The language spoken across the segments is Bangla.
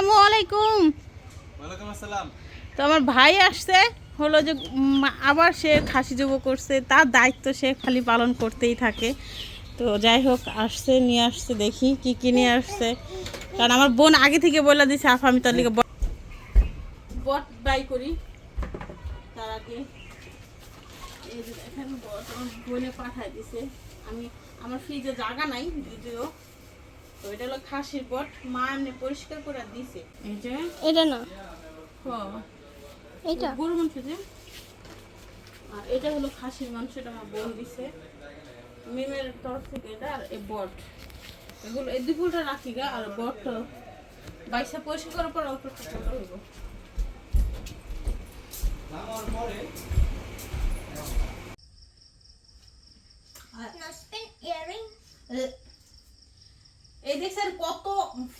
আসসালামু আলাইকুম। ওয়ালাইকুম আসসালাম। তো আমার ভাই আসছে হলো যে আবার সে খাসি যোগ করছে তার দায়িত্ব সে খালি পালন করতেই থাকে। তো যাই হোক আসছে নিয়ে আসছে দেখি কি কি নিয়ে আসছে। কারণ আমার বোন আগে থেকে বলে দিছে আফা আমি তার লিগে বট- বাই করি। তার আগে বট আমার বোনে পাঠায় দিছে। আমি আমার ফ্রিজে জায়গা নাই যদিও তো এটা হলো খাসির বট। মা এমনি পরিষ্কার করে দিছে। এই যে এটা না। এটা? গরু মাংস যে? আর এটা হলো খাসির মাংস এটা আমার বোন দিছে। মিমের তরফ থেকে এটা আর এই বট। এগুলো এই দুপুরটা রাখি গা আর বটটা বাইশা পরিষ্কার করার পর অল্প একটু ছোট হইব। এই দেখছেন কত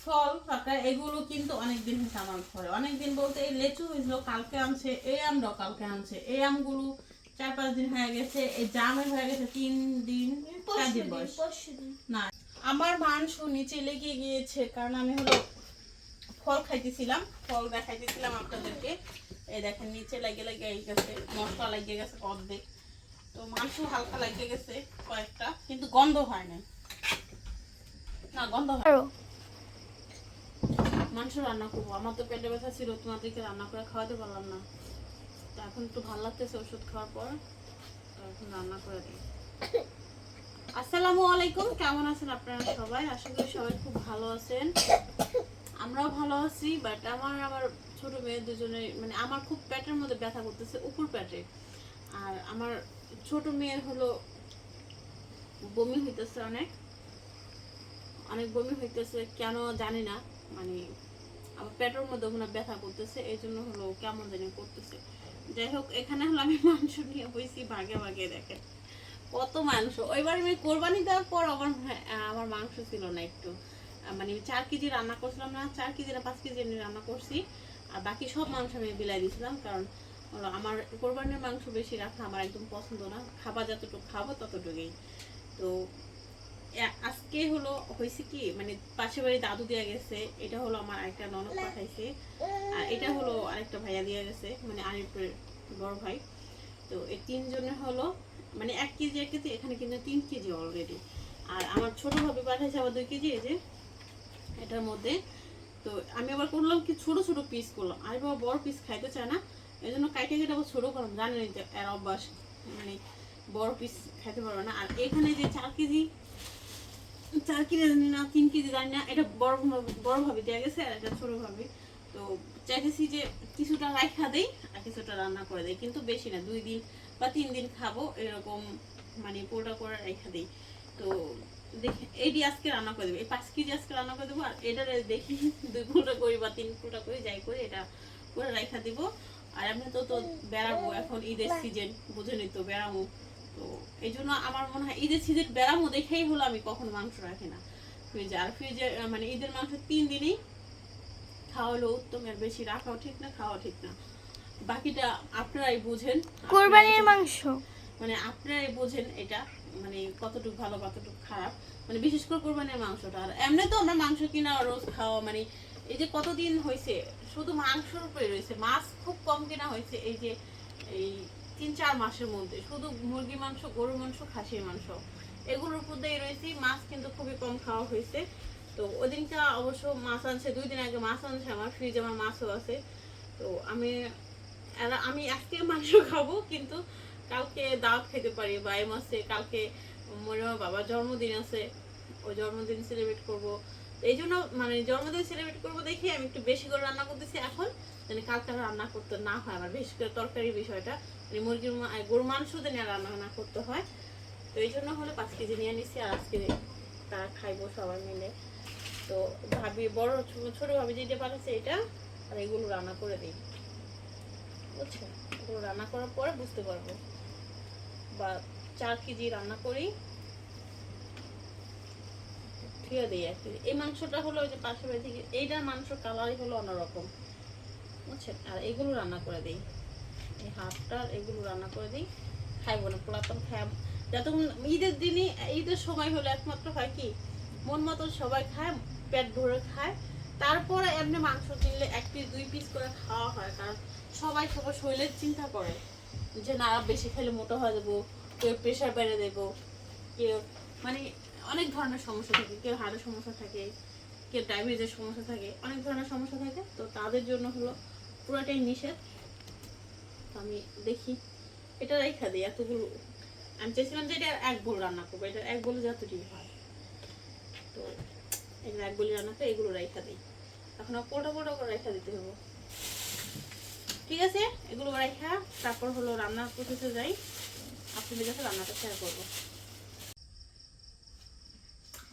ফল ফাঁকা এগুলো কিন্তু অনেকদিন হয়েছে আমার ঘরে। অনেকদিন বলতে এই লেচু হয়েছিল কালকে আনছে এই আমটাও কালকে আনছে এই আমগুলো চার পাঁচ দিন হয়ে গেছে এই জামের হয়ে গেছে তিন দিন চার দিন বয়স। না আমার মাংস নিচে লেগে গিয়েছে কারণ আমি হলো ফল খাইতেছিলাম ফল দেখাইতেছিলাম আপনাদেরকে। এই দেখেন নিচে লাগে লাগে গেছে মশলা লাগিয়ে গেছে অর্ধেক। তো মাংস হালকা লাগিয়ে গেছে কয়েকটা কিন্তু গন্ধ হয় না না গন্ধ হয়। মাংস রান্না করব। আমার তো পেটে ব্যথা ছিল তোমাদেরকে রান্না করে খাওয়াতে পারলাম না। তো এখন একটু ভালো লাগতেছে ওষুধ খাওয়ার পর। এখন রান্না করে দিই। আসসালামু আলাইকুম কেমন আছেন আপনারা সবাই? আশা করি সবাই খুব ভালো আছেন। আমরাও ভালো আছি বাট আমার আমার ছোট মেয়ে দুজনে মানে আমার খুব পেটের মধ্যে ব্যথা করতেছে উপর পেটে। আর আমার ছোট মেয়ের হলো বমি হইতেছে অনেক। অনেক বমি হইতেছে, কেন জানি না। মানে আমার পেটের মধ্যে হয় ব্যথা করতেছে, এই জন্য হলো কেমন জানি করতেছে। যাই হোক, এখানে হলো আমি মাংস নিয়ে বইছি ভাগে ভাগে, দেখেন। কত মাংস। ওইবার আমি কোরবানি দেওয়ার পর আমার আমার মাংস ছিল না একটু। মানে চার কেজি রান্না করছিলাম না, চার কেজি না পাঁচ কেজি আমি রান্না করছি। আর বাকি সব মাংস আমি বিলাই দিয়েছিলাম কারণ আমার কোরবানির মাংস বেশি রাখা আমার একদম পছন্দ না। খাবার যতটুকু খাব ততটুকুই। তো আজকে হলো, হয়েছে কি মানে পাশের বাড়ি দাদু দিয়ে গেছে, এটা হলো আমার আরেকটা ননদ পাঠাইছে, আর এটা হলো আরেকটা ভাইয়া দিয়ে গেছে মানে আরেকটা বড় ভাই। তো এই তিনজনের হলো মানে এক কেজি এক কেজি, এখানে কিন্তু তিন কেজি অলরেডি আর আমার ছোট ভাবে পাঠাইছে আবার দুই কেজি, এই যে, এটার মধ্যে। তো আমি আবার করলাম কি, ছোট ছোট পিস করলাম। আর বাবা বড় পিস খাইতে চায় না এই জন্য কাইটে কেটে আবার ছোট করলাম। জানেন এর অভ্যাস মানে বড় পিস খাইতে পারবে না। আর এখানে যে চার কেজি চার কেজি জানি না তিন কেজি জানি না এটা বড় বড় ভাবে দেওয়া গেছে আর এটা ছোট ভাবে। তো চাইতেছি যে কিছুটা রাখা দেই আর কিছুটা রান্না করে দেই কিন্তু বেশি না দুই দিন বা তিন দিন খাব এরকম মানে পোড়া করে রেখা দেই। তো দেখি এইটি আজকে রান্না করে দেবো এই পাঁচ কেজি আজকে রান্না করে দেবো আর এটা দেখি দুই ফুটা করি বা তিন ফুটা করি যাই করি এটা করে রেখা দিব। আর আমি তো তো বেড়াবো এখন ঈদের সিজন বুঝেনি তো বেড়াবো। তো এই জন্য আমার মনে হয় ঈদের সিজন বেড়াবো দেখেই হলো আমি কখনো মাংস রাখি না। ফ্রিজে আর ফ্রিজে মানে ঈদের মাংস তিন দিনই খাওয়া হলো উত্তম এর বেশি রাখাও ঠিক না খাওয়া ঠিক না। বাকিটা আপনারাই বুঝেন। কোরবানির মাংস। মানে আপনারাই বোঝেন এটা মানে কতটুকু ভালো কতটুকু খারাপ। মানে বিশেষ করে কোরবানির মাংসটা। আর এমনি তো আমরা মাংস কিনা রোজ খাওয়া মানে এই যে কতদিন হয়েছে শুধু মাংসর উপরে রয়েছে। মাছ খুব কম কেনা হয়েছে এই যে এই তিন, চার মাসের মধ্যে। শুধু মুরগি মাংস, গরুর মাংস, খাসির মাংস। এগুলোর দিয়ে রয়েছে। মাছ কিন্তু খুবই কম খাওয়া হয়েছে। তো ওদিনটা অবশ্য মাছ আনছে, দুই দিন আগে মাছ আনছে আমার ফ্রিজে আমার মাছও আছে। তো আমি আমি আজকে মাংস খাব, কিন্তু কালকে দাওয়াত খেতে পারি বা এই মাসে কালকে মনে বাবার জন্মদিন আছে, ওই জন্মদিন সেলিব্রেট করব। এই জন্য মানে জন্মদিন সেলিব্রেট করব দেখি আমি একটু বেশি করে রান্না করতেছি। এখন মানে কালকে রান্না করতে না হয় আমার বেশি করে তরকারির বিষয়টা। মানে মুরগির গরুর মাংস দিয়ে নিয়ে রান্না না করতে হয়। তো এই জন্য হলে পাঁচ কেজি নিয়ে নিচ্ছি আর আজকে তারা খাইবো সবাই মিলে। তো ভাবি, বড় ছোট ভাবি যেটা পাঠাচ্ছে এটা, আর এগুলো রান্না করে দিই। বুঝছ? এগুলো রান্না করার পরে বুঝতে পারব। বা চার কেজি রান্না করি। ফিরে দিই এক কেজি এই মাংসটা হলো ওই যে পাশের বাড়ি থেকে এইটার মাংস কালারই হলো অন্যরকম। বুঝছেন? আর এগুলো রান্না করে দিই। এই হাফটার এগুলো রান্না করে দিই। খাইবো না পোলাতন খাই যতক্ষণ ঈদের দিনই, ঈদের সময় হলে একমাত্র হয় কি, মন মতো সবাই খায়, পেট ভরে খায়। তারপরে এমনি মাংস কিনলে এক পিস দুই পিস করে খাওয়া হয়, কারণ সবাই সবার শরীরের চিন্তা করে। যে না বেশি খেলে মোটা হয়ে যাব, কেউ প্রেশার বেড়ে দেবো, কেউ মানে অনেক ধরনের সমস্যা থাকে, কেউ হাড়ের সমস্যা থাকে, কেউ ডায়াবেটিসের সমস্যা থাকে, অনেক ধরনের সমস্যা থাকে। তো তাদের জন্য হলো পুরোটাই নিষেধ। আমি দেখি। এটা রেখা দিই এতগুলো। আমি চেয়েছিলাম যে এটা এক বোল রান্না করব। এটা এক বোলে যতটুকু হয়। তো এগুলো এক বলি রান্না করে এগুলো রেখা দিই। এখন পোটা পোটা করে রেখা দিতে হবে। ঠিক আছে? এগুলো রেখা তারপর হলো রান্নার প্রসেসে যাই। আপনাদের কাছে রান্নাটা শেয়ার করব।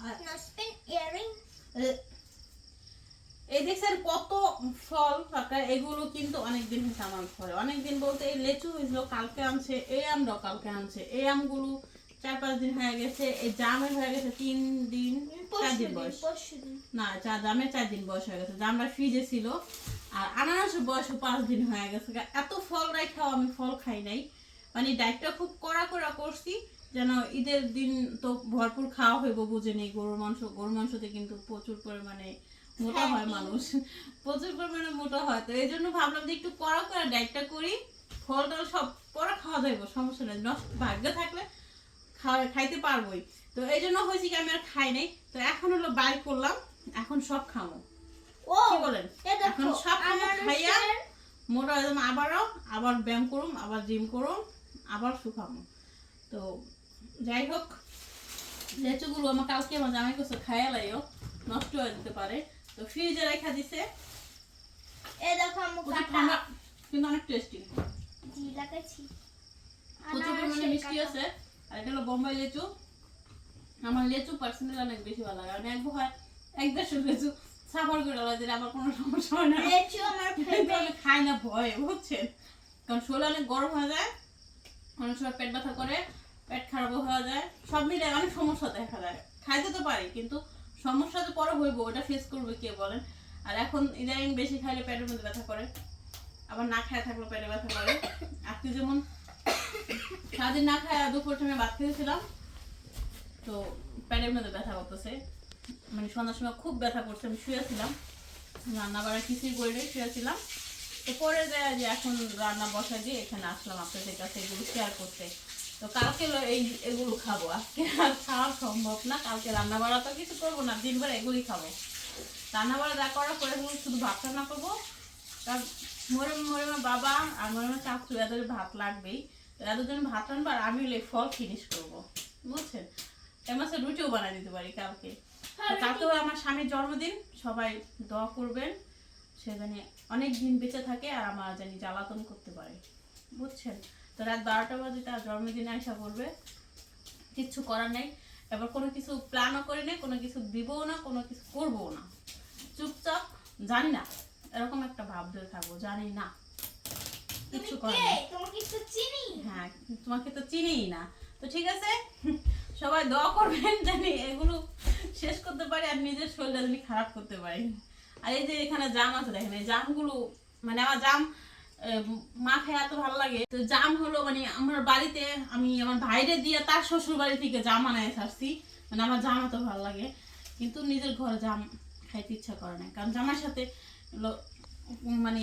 Nothing earring. এই দেখছেন কত ফল ফাঁকা এগুলো কিন্তু অনেকদিন হয়েছে আমার ঘরে। অনেকদিন বলতে এই লেচু হয়েছিল কালকে আনছে এই আমটাও কালকে আনছে। এই আমগুলো চার পাঁচ দিন হয়ে গেছে এই জামের হয়ে গেছে তিন দিন চার দিন বয়স। না চা জামের চার দিন বয়স হয়ে গেছে। জামটা ফ্রিজে ছিল আর আনারসের বয়সও পাঁচ দিন হয়ে গেছে। এত ফল রেখাও আমি ফল খাই নাই। মানে ডায়েটটা খুব কড়া কড়া করছি যেন ঈদের দিন তো ভরপুর খাওয়া হইব বুঝে নেই। গরুর মাংস গরুর মাংসতে কিন্তু প্রচুর পরিমাণে মোটা হয় মানুষ। প্রচুর পরিমাণে মোটা হয় তো এই জন্য ভাবলাম যে একটু কড়া করে ডায়েটটা করি। ফল টল সব পরে খাওয়া যাইব সমস্যা নেই। নষ্ট ভাগ্য থাকলে খাওয়া খাইতে পারবোই। তো এই জন্য হয়েছে কি আমি আর খাই নাই। তো এখন হলো বাইর করলাম এখন সব খামো। কি বলেন? এখন সব খাইয়া মোটা একদম আবারও আবার ব্যায়াম করুম আবার জিম করুম আবার শুকামো। তো যাই হোক লেচুগুলো আমার কালকে আমার জামাই কাছে খাইয়া লাইও নষ্ট হয়ে যেতে পারে। তো ফ্রিজে রেখা দিছে। এ দেখো আমি কাটা। কিন্তু অনেক টেস্টি জি লাগাচ্ছি প্রচুর পরিমাণে মিষ্টি আছে। আর এটা হলো বোম্বাই লেচু। আমার লেচু পার্সোনালি অনেক বেশি ভালো লাগে। আমি একবার হয় এক দেড়শো লেচু সাফার করে লাগে আমার কোনো সমস্যা হয় না। লেচু আমার কিন্তু আমি খাই না ভয়ে বুঝছেন? কারণ শরীর অনেক গরম হয়ে যায় অনেক সময় পেট ব্যথা করে পেট খারাপ হয়ে যায়। সব মিলে অনেক সমস্যা দেখা যায় খাইতে তো পারি কিন্তু সমস্যা তো পরে হইব, ওটা ফেস করবে কে বলেন? আর এখন ইদানিং বেশি খাইলে পেটের মধ্যে ব্যথা করে। আবার না খায় থাকলে পেটে ব্যথা করে। আজকে যেমন সারাদিন না খায় দুপুর টাইমে ভাত খেয়েছিলাম, তো পেটের মধ্যে ব্যথা করতেছে। মানে সন্ধ্যার সময় খুব ব্যথা করছে, আমি শুয়েছিলাম। রান্না বাড়া কিছুই করি শুয়েছিলাম। তো পরে যায় যে এখন রান্না বসা দিয়ে এখানে আসলাম আপনাদের কাছে এগুলো শেয়ার করতে। তো কালকে এই এগুলো খাব। আজকে আর খাওয়া সম্ভব না কালকে রান্না বাড়া তো কিছু করব না দিনবার এগুলি খাব। রান্না বাড়া যা করার পরে শুধু ভাত রান্না করব। তার মরে মরে বাবা আর মরে আমার চাকু এদের ভাত লাগবেই। তো এদের জন্য ভাত রান্নবো আর আমি ফল ফিনিশ করব। বুঝছেন? এর মাসে রুটিও বানিয়ে দিতে পারি কালকে। তো কালকে আমার স্বামীর জন্মদিন সবাই দোয়া করবেন। সে জানি অনেক দিন বেঁচে থাকে আর আমার জানি জ্বালাতন করতে পারে। বুঝছেন? তো রাত বারোটা বাজে তার জন্মদিনে আসা করবে কিচ্ছু করার নেই। এবার কোনো কিছু প্ল্যানও করি না কোনো কিছু দিবও না কোনো কিছু করব না। চুপচাপ জানি না এরকম একটা ভাব ধরে থাকব জানি না নেই। তোমাকে একটু চিনি। হ্যাঁ তোমাকে তো চিনিই না। তো ঠিক আছে সবাই দোয়া করবেন জানি এগুলো শেষ করতে পারি আর নিজের শরীরটা জানি খারাপ করতে পারি। আর এই যে এখানে জাম আছে দেখেন এই জামগুলো মানে আমার জাম মা খেয়ে এত ভালো লাগে। তো জাম হলো মানে আমার বাড়িতে আমি আমার ভাইরে দিয়ে তার শ্বশুর বাড়ি থেকে জাম আনায় আসছি মানে আমার জাম এত ভালো লাগে। কিন্তু নিজের ঘরে জাম খাইতে ইচ্ছা করে না। কারণ জামার সাথে মানে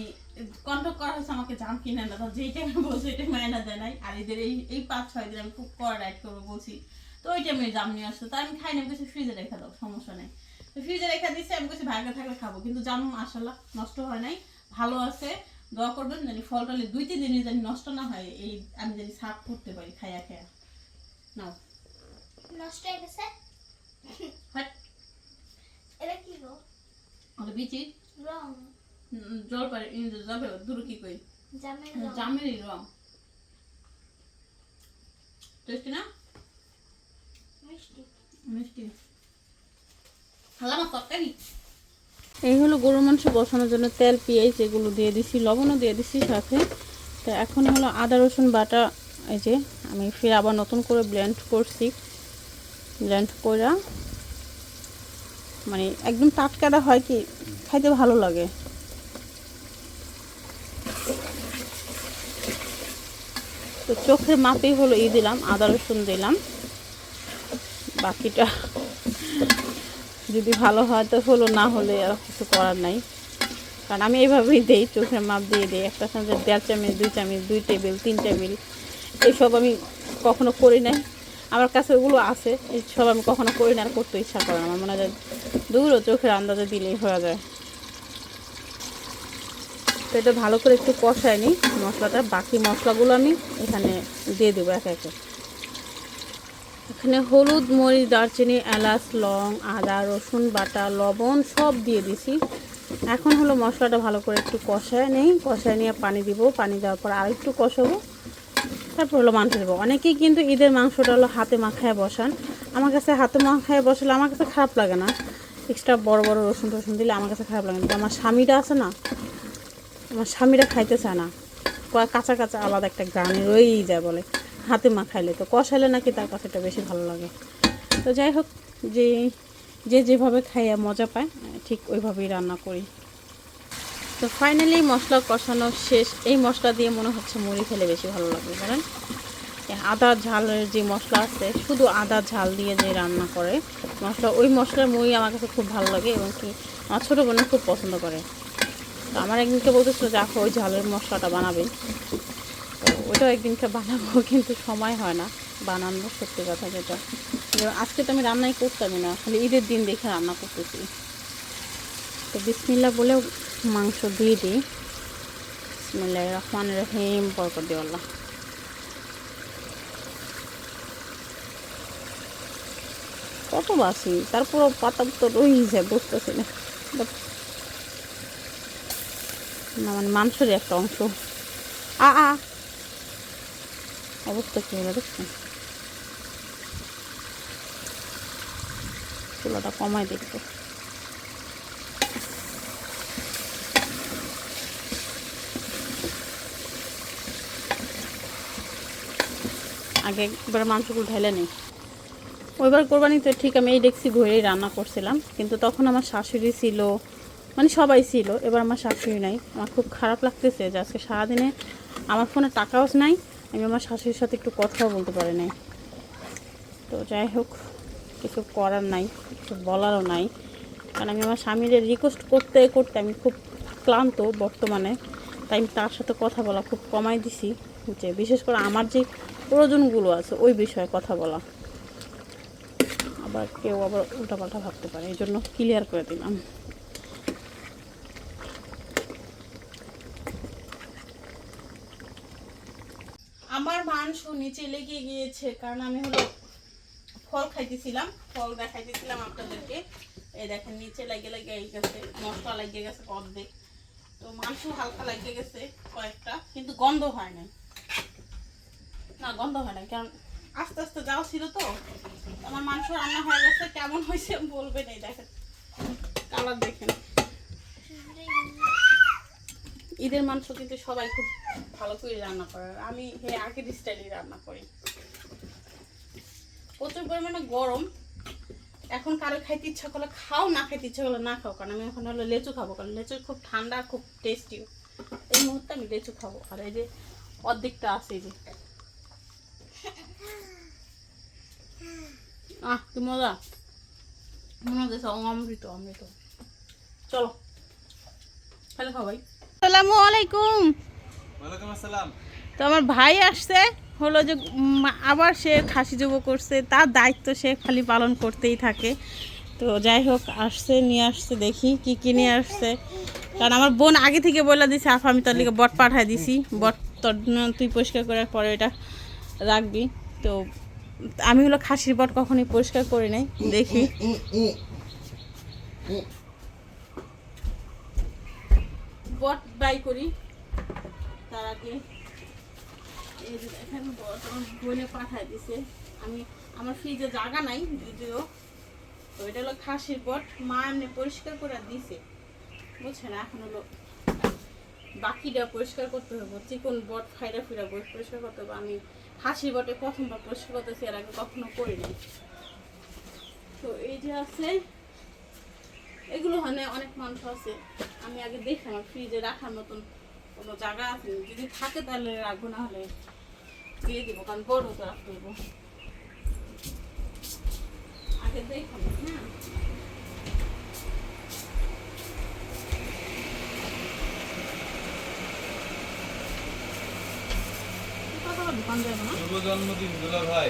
কন্ট্যাক্ট করা হয়েছে আমাকে জাম কিনে না তো যেই টাইমে বলছে, ওই টাইমে এনে দেয় নাই। আর এদের এই এই পাঁচ, ছয় দিন আমি খুব কড়া ডাইট করব বলছি। তো ওই টাইমে জাম নিয়ে আসতো তাই আমি খাই না কিছু ফ্রিজে রেখে দাও, সমস্যা নেই। তো ফ্রিজে রেখে দিচ্ছি আমি কিছু ভাগ্য থাকলে খাব। কিন্তু জাম মাসাল্লাহ নষ্ট হয় নাই। ভালো আছে। দোয়া করবেন জানি ফল টলে দুই তিন দিনে জানি নষ্ট না হয় এই আমি জানি সাফ করতে পারি খাইয়া খাইয়া নাও। নষ্ট হয়ে গেছে? হাট এটা কি গো? ওটা বিচি। রং। জল পারে যাবে দূর কি কই জামের রং। জামেরই রং। টেস্টি না? মিষ্টি। মিষ্টি। এই হলো গরুর মাংস বসানোর জন্য তেল, পেঁয়াজ এগুলো দিয়ে দিছি, লবণও দিয়ে দিছি সাথে। তো এখন হলো আদা, রসুন, বাটা, এই যে আমি ফির আবার নতুন করে ব্লেন্ড করছি। ব্লেন্ড করা মানে একদম টাটকাটা হয় কি, খাইতে ভালো লাগে। তো চোখের মাপেই হলো ই দিলাম, আদা, রসুন দিলাম। বাকিটা যদি ভালো হয়, তো হলো, না হলে আর কিছু করার নাই। কারণ আমি এইভাবেই দিই, চোখের মাপ দিয়ে দিই। একটা সঙ্গে দেড় চামচ, দুই চামচ, দুই টেবিল, তিন টেবিল, এইসব আমি কখনো করি নাই। আমার কাছে ওগুলো আছে এইসব আমি কখনো করি না আর করতে ইচ্ছা করে না। আমার মনে হয় দুগুলো চোখের আন্দাজে দিলেই হয়ে যায়। তো এটা ভালো করে একটু কষায় নিই, মশলাটা, বাকি মশলাগুলো আমি এখানে দিয়ে দেবো এক একে। এখানে হলুদ, মরিচ, দারচিনি, এলাচ, লং, আদা, রসুন, বাটা, লবণ সব দিয়ে দিছি। এখন হলো মশলাটা ভালো করে একটু কষায় নেই। কষায় নিয়ে পানি দিব। পানি দেওয়ার পর আর একটু কষাবো। তারপর হলো মাংস দেবো। অনেকেই কিন্তু ঈদের মাংসটা হলো হাতে মাখায় বসান। আমার কাছে হাতে মাখায় বসালে আমার কাছে খারাপ লাগে না। এক্সট্রা বড় বড় রসুন টসুন দিলে আমার কাছে খারাপ লাগে না। আমার স্বামীটা আছে না, আমার স্বামীরা খাইতে চায় না। কাঁচা কাঁচা আলাদা একটা গ্রানে রয়েই যায় বলে। হাতে মাখাইলে তো, কষাইলে নাকি তার কাছে এটা বেশি ভালো লাগে। তো যাই হোক, যে যে যেভাবে খাইয়া মজা পায়, ঠিক ওইভাবেই রান্না করি। তো ফাইনালি মশলা কষানো শেষ। এই মশলা দিয়ে মনে হচ্ছে মুড়ি খেলে বেশি ভালো লাগবে এই আদা ঝালের যে মশলা আছে, শুধু আদা ঝাল দিয়ে যে রান্না করে, মশলা, ওই মশলার মুড়ি আমার কাছে খুব ভালো লাগে এবং কি আমার ছোটো বোনও খুব পছন্দ করে। তো আমার একদিনকে বলতেছিল যে আপু ওই ঝালের মশলাটা বানাবেন তো ওইটাও একদিনকে বানাবো, কিন্তু সময় হয় না বানানো, সত্যি কথা যেটা। আজকে তো আমি রান্নাই করতামই না, খালি ঈদের দিন দেখে রান্না করতেছি। তো বিসমিল্লা বলেও মাংস দিয়ে দিই। বিসমিল্লাহ রহমান রহিম, বরকত দিওয়াল্লাহ কত বাসি তারপর পাতা তো রয়েছে বুঝতেছি না। মানে মাংসের একটা অংশ। আ আ অবস্থা কি হলো দেখছেন চুলাটা কমাই দেখতে আগে একবার মাংসগুলো ঢেলে নিই। ওইবার কোরবানিতে ঠিক আমি এই ডেক্সি ঘুরেই রান্না করছিলাম, কিন্তু তখন আমার শাশুড়ি ছিল মানে সবাই ছিল, এবার আমার শাশুড়ি নাই। আমার খুব খারাপ লাগতেছে যে আজকে সারাদিনে আমার ফোনে টাকাও নাই আমি আমার শাশুড়ির সাথে একটু কথাও বলতে পারি নাই। তো যাই হোক, কিছু করার নাই, কিছু বলারও নাই। কারণ আমি আমার স্বামীর রিকোয়েস্ট করতে করতে আমি খুব ক্লান্ত বর্তমানে। তাই আমি তার সাথে কথা বলা খুব কমাই দিছি। যে বিশেষ করে আমার যে প্রয়োজনগুলো আছে, ওই বিষয়ে কথা বলা। আবার কেউ আবার উল্টাপাল্টা ভাবতে পারে, এই জন্য ক্লিয়ার করে দিলাম। আমার মাংস নিচে লেগে গিয়েছে, কারণ আমি হলো ফল খাইতেছিলাম, ফল দেখাইতেছিলাম আপনাদেরকে। এই দেখেন, নিচে লাগে লাগে গেছে, মশলা লাগিয়ে গেছে অর্ধেক। তো মাংস হালকা লাগিয়ে গেছে কয়েকটা, কিন্তু গন্ধ হয় নাই। না, গন্ধ হয় না কারণ আস্তে আস্তে যাওয়া ছিল তো। আমার মাংস রান্না হয়ে গেছে, কেমন হয়েছে বলবেন, এই দেখেন। কালার দেখেন। ঈদের মাংস কিন্তু সবাই খুব ভালো করে রান্না করে। আমি হে আগের স্টাইলে রান্না করি। প্রচুর পরিমাণে গরম। এখন কারও খাইতে ইচ্ছা করলে খাও, না খাইতে ইচ্ছা করলে না খাও, কারণ আমি এখন হলো লেচু খাব, কারণ লেচু খুব ঠান্ডা, খুব টেস্টি এই মুহূর্তে আমি লেচু খাব। আর এই যে অর্ধেকটা আছে এই যে। আহ, কি মজা। মনে হচ্ছে অমৃত অমৃত। চলো। তাহলে খাবাই আসসালামু আলাইকুম। ওয়ালাইকুম আসসালাম। তো আমার ভাই আসছে হলো যে আবার সে খাসি যোগ করছে তার দায়িত্ব সে খালি পালন করতেই থাকে। তো যাই হোক আসছে নিয়ে আসছে দেখি কি কি নিয়ে আসছে। কারণ আমার বোন আগে থেকে বলে দিছে আফা আমি তোর লিগে বট পাঠাই দিছি। বট তোর তুই পরিষ্কার করার পরে এটা রাখবি। তো আমি হলো খাসির বট কখনোই পরিষ্কার করি নাই দেখি। বট বাই করি। তার আগে দেখেন, বট আমার বোনে পাঠায় দিছে। আমি, আমার ফ্রিজে জায়গা নাই যদিও। তো এটা হলো খাসির বট। মা এমনি পরিষ্কার করে দিছে। বুঝছেন, এখন হলো বাকিটা পরিষ্কার করতে হবে। চিকন বট ফাইরা ফিরা পরিষ্কার করতে হবে। আমি খাসির বটে প্রথমবার পরিষ্কার করতেছি, এর আগে কখনো করি নাই তো এই যে আছে এগুলো হয় অনেক মানুষ আছে। আমি আগে দেখলাম ফ্রিজে রাখার মতন কোনো জায়গা আছে যদি থাকে তাহলে রাখব, না হলে দিয়ে দিব, কারণ বড় তো রাখতে দেবো আগে দেখলাম হ্যাঁ। শুভ জন্মদিন দুলা ভাই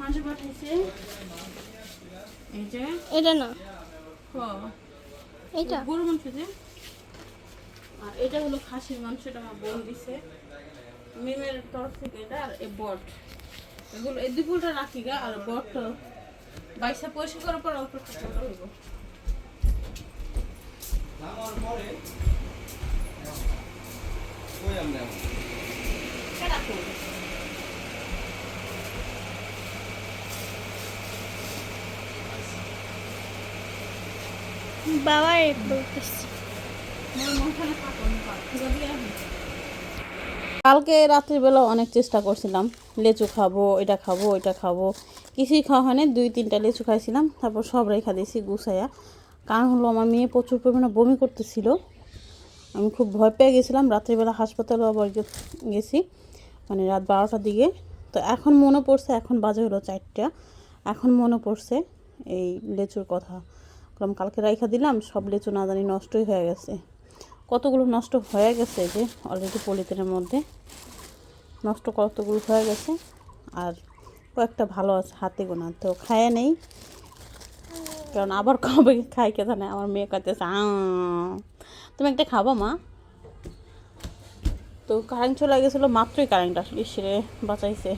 মাংস পাঠাইছে। এই যে এটা না। ও, এটা গরু মাংস যে। আর এটা হলো খাসির মাংস এটা আমার বোন দিছে। মিমের তরফ থেকে এটা আর এই বট। এগুলো এই দুপুরটা রাখি গা আর বট বাইশা পয়সা করার পর অল্প হইব। কই করবে? বলতেছি। কালকে রাত্রিবেলা অনেক চেষ্টা করছিলাম, লেচু খাব, এটা খাব এটা খাব। কিছুই খাওয়া হয়নি, দুই তিনটা লেচু খাইছিলাম, তারপর সব রেখা দিয়েছি গুছাইয়া। কারণ হলো আমার মেয়ে প্রচুর পরিমাণে বমি করতেছিল। আমি খুব ভয় পেয়ে গেছিলাম, রাত্রিবেলা হাসপাতালে আবার গেছি মানে রাত বারোটার দিকে। তো এখন মনে পড়ছে, এখন বাজে হলো চারটা। এখন মনে পড়ছে এই লেচুর কথা। বললাম কালকে রাইখা দিলাম, সব লেচু না জানি নষ্টই হয়ে গেছে। কতগুলো নষ্ট হয়ে গেছে যে অলরেডি পলিথিনের মধ্যে। নষ্ট কতগুলো হয়ে গেছে, আর কয়েকটা ভালো আছে হাতে গোনা, তো খায় নেই। কারণ আবার কবে খাই কে জানে, আমার মেয়ে কাছে তুমি একটা খাব মা। তো কারেন্ট চলে গেছিল, মাত্রই কারেন্ট আসলে সেরে বাঁচাইছে।